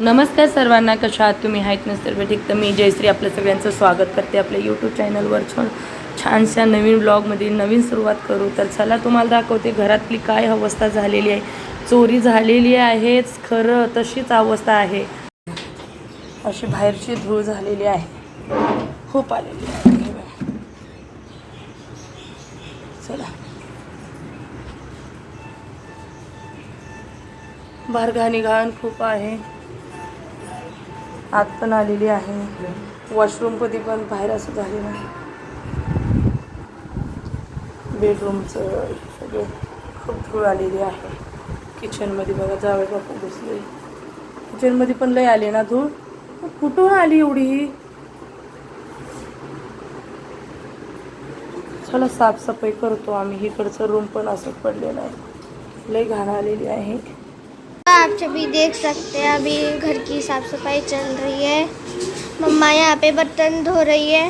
नमस्कार सर्वांना कशा आहात तुम्ही? आहेत नसतर ठीक? तर मी जयश्री आपल्या सगळ्यांचं स्वागत करते आपल्या यूट्यूब चॅनलवर छान छानशा नवीन ब्लॉगमध्ये नवीन सुरुवात करू. तर चला तुम्हाला दाखवते घरातली काय अवस्था झालेली आहे? चोरी झालेली आहेच खरं तशीच अवस्था आहे. अशी बाहेरची धूळ झालेली आहे. खूप आलेली आहे. हे बघा. चला. बाहेर घाण खूप आहे. आत पण आलेली आहे. वॉशरूममध्ये पण बाहेर असं झालेलं आहे बेडरूमचं सगळं खूप धूळ आलेली आहे. किचनमध्ये बघा जावे बापू बसले. किचनमध्ये पण लय आले ना धूळ? कुठून आली एवढी? चला साफसफाई करतो आम्ही. इकडचं रूम पण असं पडलेलं आहे. लय घाण आलेली आहे. आप सभी देख सकते हैं अभी घर की साफ़ सफ़ाई चल रही है। मम्मा यहाँ पे बर्तन धो रही है।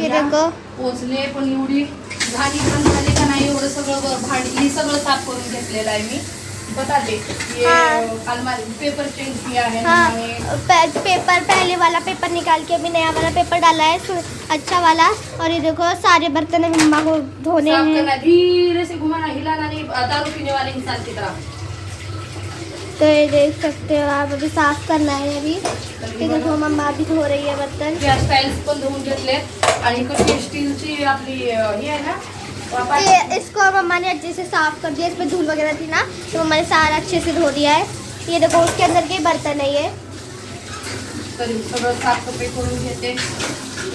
ये देखो। पोचले पण एवढी घाणी घाण झाली का नाही एवढं सगळं भांडी सगळं साफ़ करून घेतलेलं आहे मी. बता दे ये. अलमारी पेपर चेंज किया है. हाँ पे, पेपर पहले वाला पेपर निकाल के अभी नया वाला पेपर डाला है अच्छा वाला। और ये देखो सारे बर्तन मम्मा को धोने हैं। धीरे से घुमाना हिलाना नहीं दारू पीने वाले इंसान की तरह। तो ये देख सकते हो आप अभी साफ़ करना है अभी। ये देखो मम्मा अभी धो रही है बर्तन। या स्टाईल्स पण धुवून घेतले आणि इकडची स्टीलची आपली ही आहे ना ये इसको मम्मा ने अच्छे से साफ़ कर दिया इसमें धूल वगैरह थी ना तो मम्मा ने सारा अच्छे से धो दिया है। ये देखो उसके अंदर के बर्तन है ये। सगळं साफसफाई करून घेते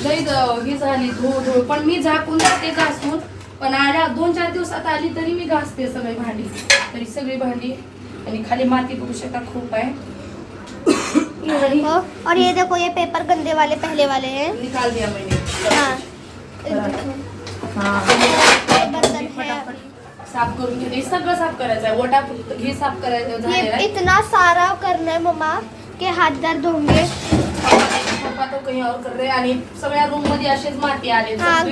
लई द- झाली धूळ धूळ पण मी झाकून जाते घासून पण आल्या दोन चार दिवसात आली तरी मी घासते सगळी भांडी। तरी सगळी भांडी। आणि खाली माती बघू शकता खूप आहे. ये आणि देखो और ये देखो ये पेपर गंदे वाले पहले वाले हैं। निकाल दिया मैंने. हाँ। ये देखो, हाँ. है साफ़ करून घेते सगळं साफ़ करायचं आहे वटा घे साफ़ करायचं इतना सारा करना है मम्मा के हाथ दर्द होंगे। पप्पा तो कहीं और कर रहे आणि सगळ्या रूम मध्ये असेच माती आले हाँ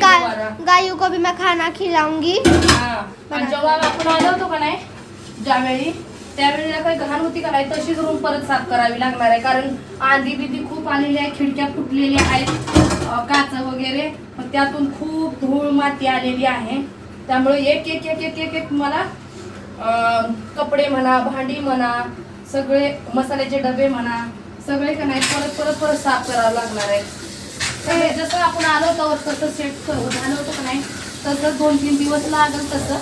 गाय को भी मैं खाना खिलाऊँगी। हा. जेव्हा आपण आलो होतो का नाही? ज्यावेळी त्यावेळेला काही घाण होती का नाही तशीच रूम परत साफ करावी लागणार आहे. कारण आंधी बिधी खूप आलेली आहे खिडक्या फुटलेल्या आहेत काच वगैरे. मग त्यातून खूप धूळ माती आलेली आहे. त्यामुळे एक एक एक एक एक एक मला कपडे म्हणा भांडी म्हणा सगळे मसाल्याचे डबे म्हणा सगळे का नाही परत परत परत साफ करावं लागणार आहे. जसं आपण आलो होतो तसं सेट झालं होतं का नाही? तसं दोन तीन दिवस लागल तसं.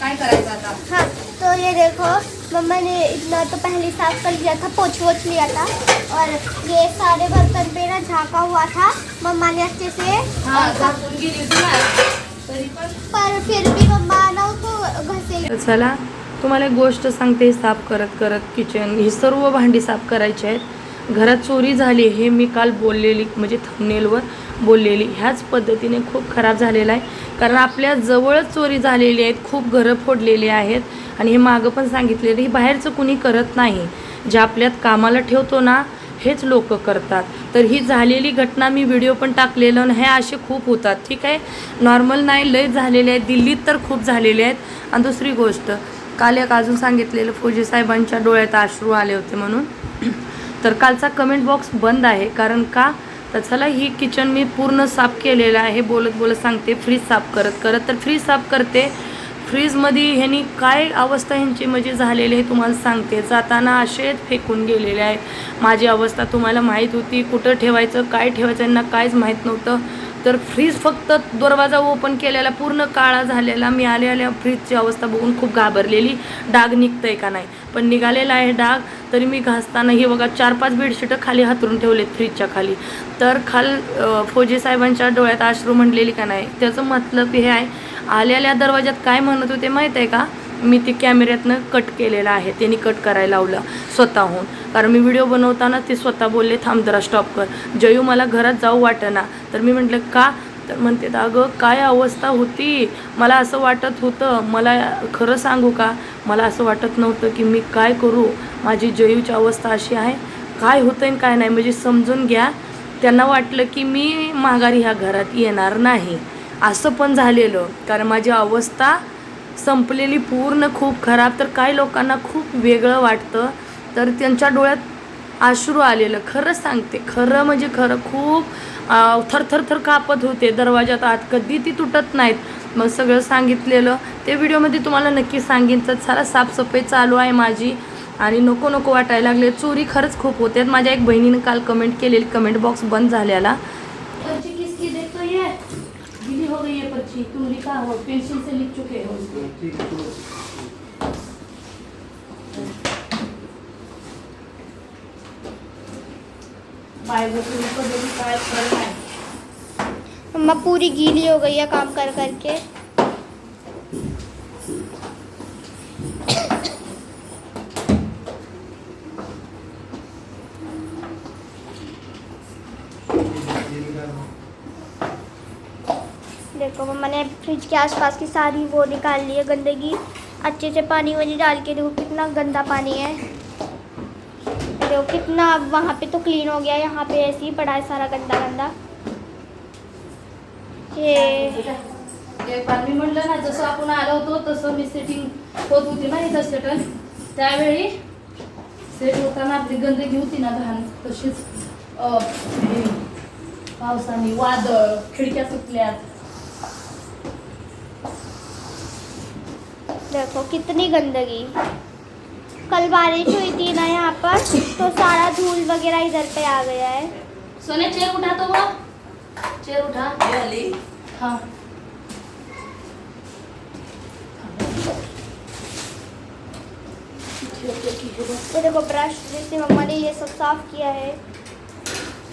काय करायचं आता? हाँ. तो ये देखो मम्मा ने इतना तो पहले साफ कर लिया था पोछ वोछ लिया था और ये सारे बर्तन पे ना झाका हुआ था मम्मा ने अच्छे से। हा पर फिर भी मम्मा ना उसको घसे चला तुम्हाला एक गोष्ट सांगते साफ करत करत किचन ही सर्व भांडी साफ करायची आहेत. घरात चोरी झाली हे मी काल बोललेली म्हणजे थंबनेलवर बोललेली. ह्याच पद्धतीने खूप खराब झालेला आहे. कारण आपल्या जवळच चोरी झालेली आहेत खूप घरं फोडलेली आहेत. आणि हे मागं पण सांगितलेलं हे बाहेरचं कुणी करत नाही. जे आपल्यात कामाला ठेवतो ना हेच लोक करतात. तर ही झालेली घटना मी व्हिडिओ पण टाकलेलं आणि हे असे खूप होतात. ठीक आहे? नॉर्मल नाही लय झालेले आहेत. दिल्लीत तर खूप झालेले आहेत. आणि दुसरी गोष्ट काल एक अजून सांगितलेलं फौजी साहेबांच्या डोळ्यात अश्रू आले होते म्हणून. तर कालचा कमेंट बॉक्स बंद आहे. कारण का? तर चला ही किचन मी पूर्ण साफ केलेलं आहे. बोलत बोलत सांगते फ्रीज साफ करत करत. तर फ्रीज साफ करते. फ्रीजमध्ये ह्यांनी काय अवस्था ह्यांची म्हणजे झालेली आहे तुम्हाला सांगते. जाताना असेच फेकून गेलेले आहे. माझी अवस्था तुम्हाला माहीत होती. कुठं ठेवायचं काय ठेवायचं यांना काहीच माहीत नव्हतं. तर फ्रीज फक्त दरवाजा ओपन केलेला पूर्ण काळा झालेला. मी आल्या आल्या फ्रीजची अवस्था बघून खूप घाबरलेली. डाग निघतंय का नाही? पण निघालेला आहे डाग. तरी मी घासताना हे बघा चार पाच बेडशीटं खाली हातरून ठेवलेत फ्रीजच्या खाली. तर खाल फौजी साहेबांच्या डोळ्यात अश्रू म्हणलेली का नाही? त्याचं मतलब हे आहे आलेल्या दरवाज्यात काय म्हणत होते माहीत आहे का? मी ती कॅमेऱ्यातनं कट केलेलं आहे. त्यांनी कट करायला लावलं स्वतःहून. कारण मी व्हिडिओ बनवताना ते स्वतः बोलले थांब जरा स्टॉप कर. जयू मला घरात जाऊ वाटेना. तर मी म्हटलं का? तर म्हणते अगं काय अवस्था होती? मला असं वाटत होतं. मला खरं सांगू का? मला असं वाटत नव्हतं की मी काय करू? माझी जयूची अवस्था अशी आहे. काय होतं आणि काय नाही? म्हणजे समजून घ्या. त्यांना वाटलं की मी माघारी ह्या घरात येणार नाही. असं पण झालेलं. कारण माझी अवस्था संपलेली पूर्ण खूप खराब. तर काही लोकांना खूप वेगळं वाटतं. तर त्यांच्या डोळ्यात अश्रू आलेलं. खरं सांगते. खरं म्हणजे खरं खूप थरथर थर कापत होते. दरवाजात आत कधी ती तुटत नाहीत. मग सगळं सांगितलेलं. ते व्हिडिओमध्ये तुम्हाला नक्की सांगेन. तर सारा साफसफाई चालू आहे माझी. आणि नको नको वाटायला लागले. चोरी खरंच खूप होते. माझ्या एक बहिणीने काल कमेंट केलेली कमेंट बॉक्स बंद झालेला पर्ची किसकी देखो ये गीली हो गई है पर्ची तुम लिखा हो पेंसिल से लिख चुके हो है मम्मा पूरी गीली हो गई है काम कर करके। देखो मम्मा ने फ्रिज के आसपास की सारी वो निकाल ली है गंदगी। अच्छे से पानी वानी डाल के देखो कितना गंदा पानी है। देखो कितना अब वहाँ पे तो क्लीन हो गया यहाँ पे ऐसे ही पड़ा है सारा गंदा गंदा। बार मी म्हणलं ना जसं आपण आलो होतो तसं मी सेटिंग होत होती ना इथं सेटल त्यावेळी सेट होताना आपली गंदगी होती ना घाण तशीच अं, हे, पावसाने वादळ खिडक्या सुटल्यात देखो कितनी गंदगी. कल बारिश हुई थी ना यहाँ पर तो सारा धूल वगैरह इधर पे आ गया है। सोने चेयर उठा तो वो चेयर उठा। हाँ। तो देखो ब्रश जिससे मम्मा ने ये सब साफ़ किया है।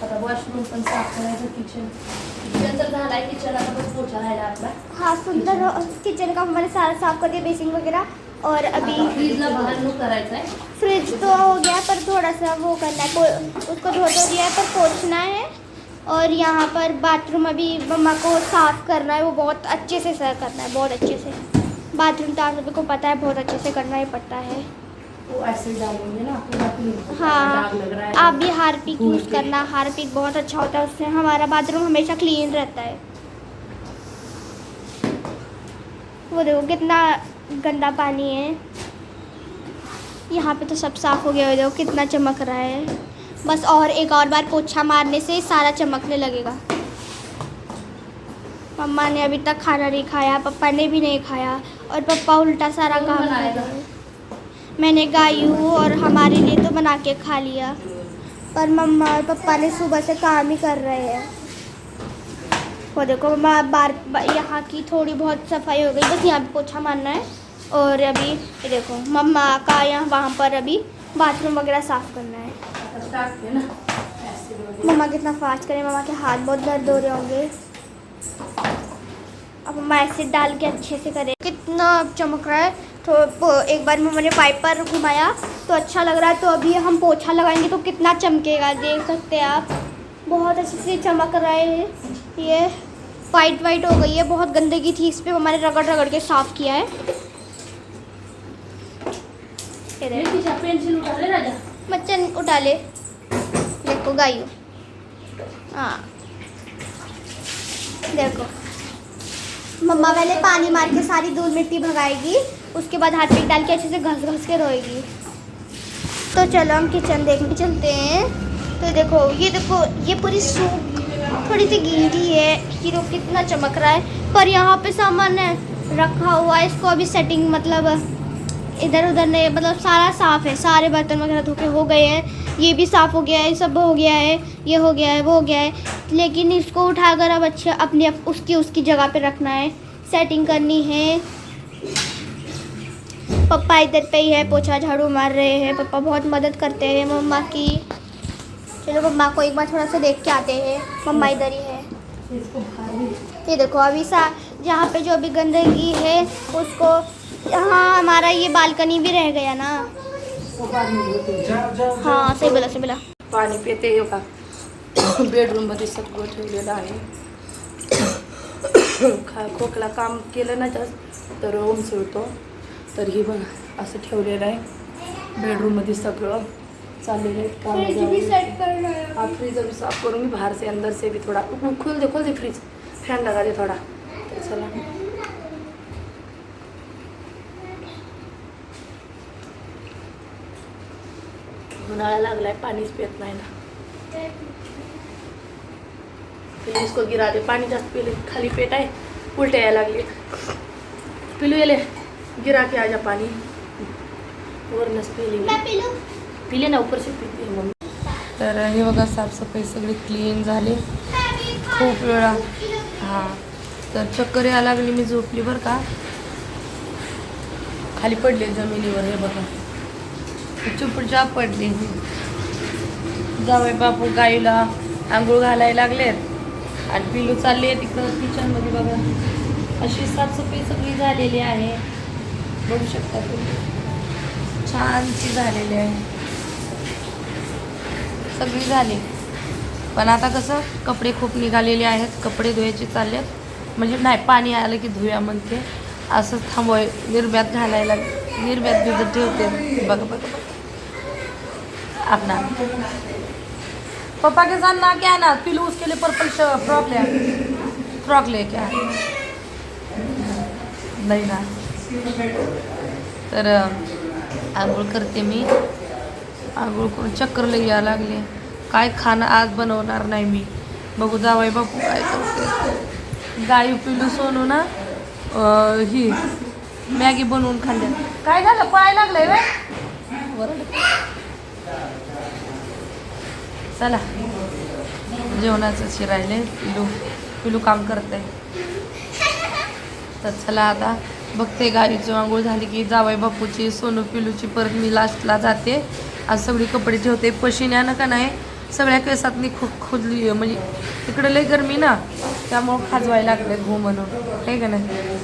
आता वॉशरूम पण साफ़ करायचं किचन किचन तर झालाय किचन आता बस पोछा राहिला आपला हाँ सुंदर किचन का मैंने सारा साफ़ कर दिया बेसिंग वगैरह। और अभी फ्रीजला बाहेर करायचं आहे फ्रिज तो हो गया पर थोड़ा सा वो करना है उसको धो तो दिया है पर पोछना है. और यहाँ पर बाथरूम अभी मम्मा को साफ़ करना है वो बहुत अच्छे से सर करना है बहुत अच्छे से. बाथरूम तो आप सभी को पता है बहुत अच्छे से करना ही पड़ता है. वो डालेंगे ना हाँ आप भी हारपिक यूज़। करना हारपिक बहुत अच्छा होता है उससे हमारा बाथरूम हमेशा क्लीन रहता है. वो देखो कितना गंदा पानी है। यहाँ पे तो सब साफ़ हो गया। है देखो कितना चमक रहा है। बस और एक और बार पोछा मारने से सारा चमकने लगेगा। मम्मा ने अभी तक खाना नहीं खाया पापा ने भी नहीं खाया और पापा उल्टा सारा कौन काम कर? रहे हैं। मैंने गायू और हमारे लिए तो बना के खा लिया। पर मम्मा और पापा ने सुबह से काम ही कर रहे हैं। वो देखो बार यहाँ की थोड़ी बहुत सफ़ाई हो गई, बस यहाँ पे पोछा मारना है। और अभी देखो, मम्मा का यहाँ वहाँ पर अभी बाथरूम वगैरह साफ़ करना है. मम्मा कितना फास्ट करें, मम्मा के हाथ बहुत दर्द हो रहे होंगे। अब मम्मा एसिड डाल के अच्छे से करें। कितना चमक रहा है। तो एक बार मम्मा ने पाइप पर घुमाया तो अच्छा लग रहा है। तो अभी हम पोछा लगाएँगे तो कितना चमकेगा, देख सकते हैं आप। बहुत अच्छे से चमक रहा है ये वाइट वाइट हो गई है बहुत गंदगी थी इस पर हमारे रगड़ रगड़ के साफ़ किया है। देखो। उठा ले राजा। मच्छन उठा ले। देखो गायू हाँ। देखो। मम्मा पहले पानी मार के सारी धूल मिट्टी भगाएगी उसके बाद हाथ पिक डाल के अच्छे से घस घस के रोएगी। तो चलो हम किचन देखने चलते हैं। तो देखो ये देखो ये पूरी सूप थोड़ी सी गीली है हीरो कितना चमक रहा है पर यहाँ पे सामान रखा हुआ है इसको अभी सेटिंग मतलब इधर उधर नहीं मतलब सारा साफ़ है सारे बर्तन वगैरह धो के हो गए हैं ये भी साफ़ हो गया है सब हो गया है ये हो गया है वो हो गया है लेकिन इसको उठाकर अब अच्छे अपने अप, उसकी उसकी जगह पे रखना है सेटिंग करनी है। पप्पा इधर पे ही है पोछा झाड़ू मार रहे हैं पप्पा बहुत मदद करते हैं मम्मा की। चलो, मम्मा को एक बार थोड़ा सा देख के आते हैं। मम्मा इधर ही है। ये देखो, अभी सा जहाँ पे जो भी गंदगी है, उसको हाँ हमारा ये बालकनी भी रह गया ना। हाँ सही बोला सही बोला। पाणी पिते हे का बेडरूम मध्ये सगळं ठेवलेलं आहे खा खोकला काम केलं ना जास्त तर उंचवतो तर ही बघा असं ठेवलेलं आहे बेडरूममध्ये सगळं फ्रिज अभी साफ़ करूँगी बाहर से अंदर से भी थोड़ा खोल दे खोल दे फ्रिज फ़ैन लगा दे थोड़ा। तो चला। उन्हाळा लागला आहे पाणीच पित ना। पिलू इसको गिरा दे पानी जास्त पिले खाली पेट आए उल्टे यायला लगे पिलू येले गिरा की आजा पाणी। वरनच पिली। पिले लवकर पिते मम्मी तर हे बघा साफसफाई सगळी क्लीन झाली. खूप वेळा. हां. तर चक्कर यायला लागली मी झोपली बरं का. खाली पडले जमिनीवर हे बघा. चुपचाप पडली. जावई बापू गाईला आंघोळ घालायला लागलेत. आणि पिलू चालली आहे तिकडं किचनमध्ये बघा. अशी साफसफाई सगळी झालेली आहे. बघू शकता तुम्ही. छानशी झालेली आहे. सगळी झाली. पण आता कसं कपडे खूप निघालेले आहेत कपडे धुवायचे चाललेत. म्हणजे नाही पाणी आलं की धुया म्हणते. असं थांबवाय निर्म्यात घालायला निर्म्यात भिजत ठेवते. बघा बघा बघा. पप्पा के साथ ना क्या ना? पिलू उसके लिए पर्पल फ्रॉक ले फ्रॉक ले क्या? नाही ना. तर आंघोळ करते मी. आंघोळ करून चक्कर लई यायला लागले. काय खाणं आज बनवणार नाही मी. बघू जावाई बापू काय करते गाई पिलू सोनू ना ही मॅगी बनवून खाल्ल्या काय झालं? पाय लागलंय वे चला. जेवणाचं शिरायले पिलू पिलू काम करते तर चला आता. बघते गाईची आंघोळ झाली की जावाई बापूची सोनू पिलूची परत मी लास्टला जाते. आज सगळी कपडे ठेवते पशिन्यानं का नाही सगळ्या केसातनी खु खुदली म्हणजे इकडं लय गरमी ना त्यामुळं खाजवायला लागले घो म्हणून. हे का नाही?